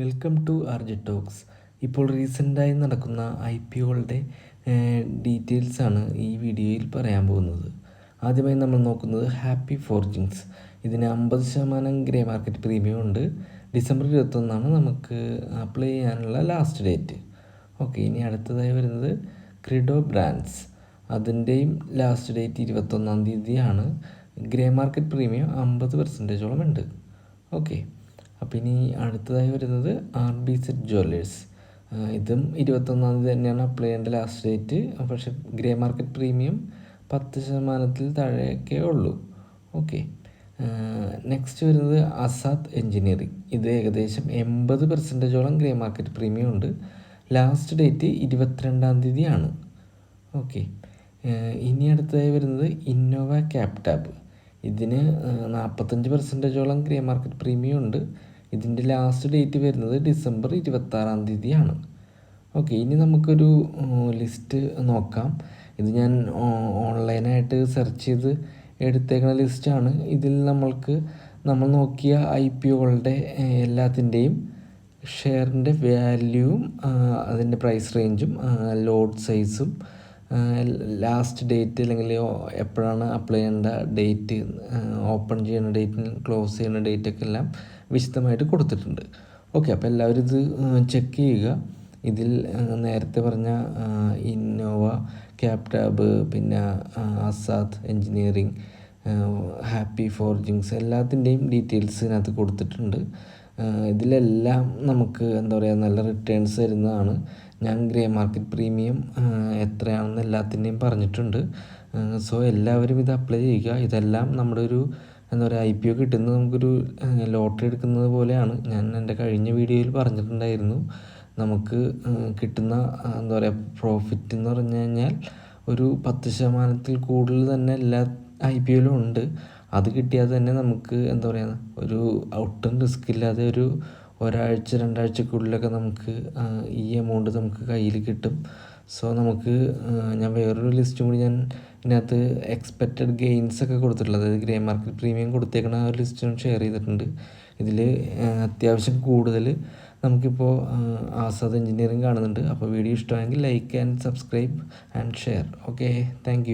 Welcome to RJ talks ഇപ്പോൾ റീസെന്റായി നടക്കുന്ന I P ഒകളുടെ ഡീറ്റെയിൽസാണ് ഈ വീഡിയോയിൽ പറയാൻ പോകുന്നത്. ആദ്യമായി നമ്മൾ നോക്കുന്നത് ഹാപ്പി ഫോർജിങ്സ് ഇതിന് അമ്പത് ശതമാനം ഗ്രേ മാർക്കറ്റ് പ്രീമിയം ഉണ്ട്. ഡിസംബർ ഇരുപത്തൊന്നാണ് നമുക്ക് അപ്ലൈ ചെയ്യാനുള്ള ലാസ്റ്റ് ഡേറ്റ് ഓക്കെ ഇനി അടുത്തതായി വരുന്നത് ക്രിഡോ ബ്രാൻഡ്സ് അതിന്റെയും ലാസ്റ്റ് ഡേറ്റ് ഇരുപത്തൊന്നാം തീയതിയാണ്. ഗ്രേ മാർക്കറ്റ് പ്രീമിയം അമ്പത് പെർസെന്റേജോളം ഉണ്ട്. ഓക്കെ അപ്പോൾ ഇനി അടുത്തതായി വരുന്നത് ആർ ബി സെറ്റ് ജ്വല്ലേഴ്സ് ഇതും ഇരുപത്തൊന്നാം തീയതി തന്നെയാണ് അപ്ലൈ ചെയ്യേണ്ട ലാസ്റ്റ് ഡേറ്റ് പക്ഷേ ഗ്രേ മാർക്കറ്റ് പ്രീമിയം പത്ത് ശതമാനത്തിൽ താഴെയൊക്കെ ഉള്ളൂ. ഓക്കെ നെക്സ്റ്റ് വരുന്നത് അസാദ് എൻജിനീയറിങ് ഇത് ഏകദേശം എൺപത് പെർസെന്റേജോളം ഗ്രേ മാർക്കറ്റ് പ്രീമിയം ഉണ്ട്. ലാസ്റ്റ് ഡേറ്റ് ഇരുപത്തിരണ്ടാം തീയതിയാണ്. ഓക്കെ ഇനി അടുത്തതായി വരുന്നത് ഇന്നോവ ക്യാപ്ടാബ് ഇതിന് നാൽപ്പത്തഞ്ച് പെർസെന്റേജോളം ഗ്രേ മാർക്കറ്റ് പ്രീമിയം ഉണ്ട്. ഇതിന്റെ ലാസ്റ്റ് ഡേറ്റ് വരുന്നത് ഡിസംബർ ഇരുപത്താറാം തീയതിയാണ്. ഓക്കെ ഇനി നമുക്കൊരു ലിസ്റ്റ് നോക്കാം. ഇത് ഞാൻ ഓൺലൈനായിട്ട് സെർച്ച് ചെയ്ത് എടുത്തേക്കുന്ന ലിസ്റ്റാണ് ഇതിൽ നമ്മൾക്ക് നമ്മൾ നോക്കിയ ഐ പി ഒകളുടെ എല്ലാത്തിന്റെയും ഷെയറിന്റെ വാല്യൂവും അതിന്റെ പ്രൈസ് റേഞ്ചും ലോഡ് സൈസും ലാസ്റ്റ് ഡേറ്റ് അല്ലെങ്കിൽ എപ്പോഴാണ് അപ്ലൈ ചെയ്യേണ്ട ഡേറ്റ് ഓപ്പൺ ചെയ്യുന്ന ഡേറ്റ് ക്ലോസ് ചെയ്യുന്ന ഡേറ്റൊക്കെ എല്ലാം വിശദമായിട്ട് കൊടുത്തിട്ടുണ്ട്. ഓക്കെ അപ്പോൾ എല്ലാവരും ഇത് ചെക്ക് ചെയ്യുക. ഇതിൽ നേരത്തെ പറഞ്ഞ ഇന്നോവ ക്യാപ്ടാബ് പിന്നെ ആസാദ് എൻജിനീയറിങ് ഹാപ്പി ഫോർജിങ്സ് എല്ലാത്തിന്റെയും ഡീറ്റെയിൽസ് ഇതിനകത്ത് കൊടുത്തിട്ടുണ്ട്. ഇതിലെല്ലാം നമുക്ക് എന്താ പറയുക നല്ല റിട്ടേൺസ് വരുന്നതാണ് ഞാൻ ഗ്രേ മാർക്കറ്റ് പ്രീമിയം എത്രയാണെന്ന് എല്ലാത്തിന്റെയും പറഞ്ഞിട്ടുണ്ട്. സോ എല്ലാവരും ഇത് അപ്ലൈ ചെയ്യുക. ഇതെല്ലാം നമ്മുടെ ഒരു എന്താ പറയുക ഐ പി ഒ കിട്ടുന്നത് നമുക്കൊരു ലോട്ടറി എടുക്കുന്നത് പോലെയാണ്. ഞാൻ എന്റെ കഴിഞ്ഞ വീഡിയോയിൽ പറഞ്ഞിട്ടുണ്ടായിരുന്നു. നമുക്ക് കിട്ടുന്ന എന്താ പറയുക പ്രോഫിറ്റ് എന്ന് പറഞ്ഞു കഴിഞ്ഞാൽ ഒരു പത്ത് ശതമാനത്തിൽ കൂടുതൽ തന്നെ എല്ലാ ഐ പി ഒയിലും ഉണ്ട്. അത് കിട്ടിയാൽ തന്നെ നമുക്ക് എന്താ പറയുക ഒരു ഒട്ടും റിസ്ക് ഇല്ലാതെ ഒരു ഒരാഴ്ച രണ്ടാഴ്ചക്കുള്ളിലൊക്കെ നമുക്ക് ഈ എമൗണ്ട് നമുക്ക് കയ്യിൽ കിട്ടും. സോ നമുക്ക് ഞാൻ വേറൊരു ലിസ്റ്റും കൂടി ഞാൻ ഇതിനകത്ത് എക്സ്പെക്റ്റഡ് ഗെയിൻസ് ഒക്കെ കൊടുത്തിട്ടുള്ളത്. അതായത് ഗ്രേ മാർക്കറ്റ് പ്രീമിയം കൊടുത്തേക്കണ ആ ഒരു ലിസ്റ്റും ഷെയർ ചെയ്തിട്ടുണ്ട്. ഇതിൽ അത്യാവശ്യം കൂടുതൽ നമുക്കിപ്പോൾ ആസാദ് എഞ്ചിനീയറിംഗ് കാണുന്നുണ്ട്. അപ്പോൾ വീഡിയോ ഇഷ്ടമായെങ്കിൽ like and subscribe and share okay thank